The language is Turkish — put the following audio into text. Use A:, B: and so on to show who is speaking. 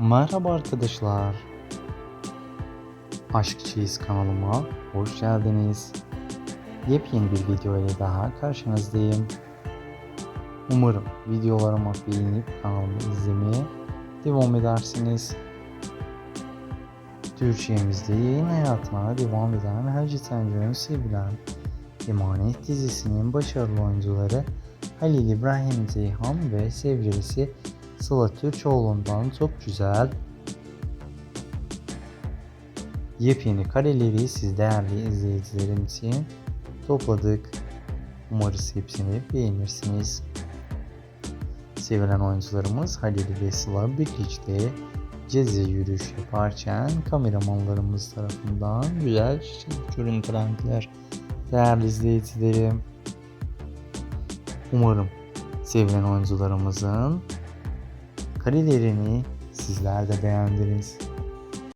A: Merhaba arkadaşlar. Aşk Çeyiz kanalıma hoş geldiniz. Yepyeni bir video ile daha karşınızdayım. Umarım videolarımı beğenip kanalımı izlemeye devam edersiniz. Türkiye'mizde yayın hayatına devam eden Hacı Tencer'in sevilen Emanet dizisinin başarılı oyuncuları Halil İbrahim Zeyhan ve sevgilisi Sıla Türkoğlu'ndan çok güzel yepyeni kareleri siz değerli izleyicilerim için topladık. Umarız hepsini beğenirsiniz. Sevilen oyuncularımız Halil ve Sıla birlikte Ceze yürüyüş yaparken kameramanlarımız tarafından güzel görüntülendiler. Değerli izleyicilerim, umarım sevilen oyuncularımızın karelerini sizler de beğendiniz.